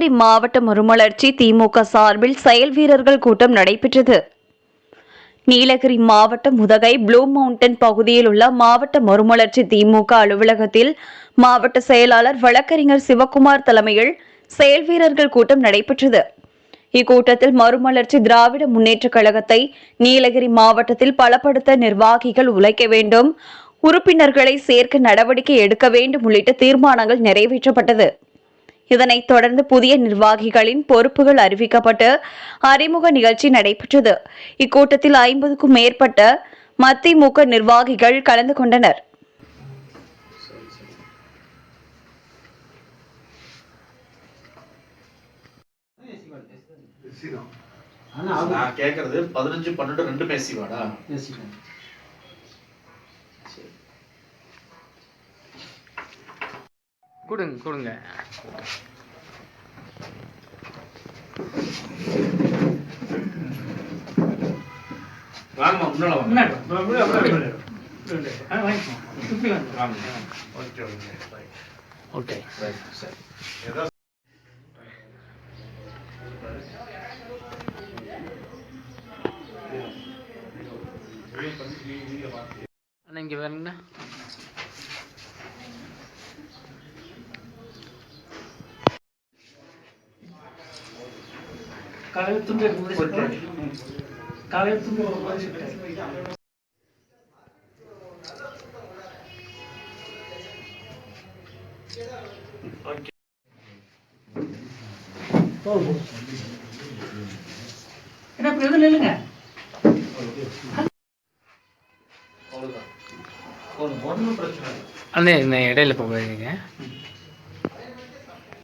மாவட்ட மறுமலர்ச்சி திமுக சார்பில் செயல் வீரர்கள் கூட்டம் நடைபெற்றது. நீலகிரி மாவட்டம் முதகை ப்ளூ மவுண்டன் பகுதியில் உள்ள மாவட்ட மறுமலர்ச்சி திமுக அலுவலகத்தில் மாவட்ட செயலாளர் வழக்கறிஞர் சிவக்குமார் தலைமையில் செயல் வீரர்கள் கூட்டம் நடைபெற்றது. இக்கூட்டத்தில் மறுமலர்ச்சி திராவிட முன்னேற்றக் கழகத்தை நீலகிரி மாவட்டத்தில் பலப்படுத்த நிர்வாகிகள் உழைக்க வேண்டும் உறுப்பினர்களை சேர்க்க நடவடிக்கை எடுக்க வேண்டும் உள்ளிட்ட தீர்மானங்கள் நிறைவேற்றப்பட்டது. இதனைத் தொடர்ந்து புதிய நிர்வாகிகளின் பொறுப்புகள் அறிவிக்கப்பட்டு அறிமுக நிகழ்ச்சி நடைபெற்றது. இக்கூட்டத்தில் ஐம்பதுக்கும் மேற்பட்ட மதிமுக நிர்வாகிகள் கலந்து கொண்டனர். நான் கேக்குறது பதினஞ்சு பன்னெண்டு ரெண்டு பேசி வாங்க. வாங்க. ஓகே அண்ணா இங்கே வேணுங்கண்ணா காலையில துண்டு. காலையில துண்டு. என்ன இல்லைங்க அண்ணே இடையில போகாதீங்க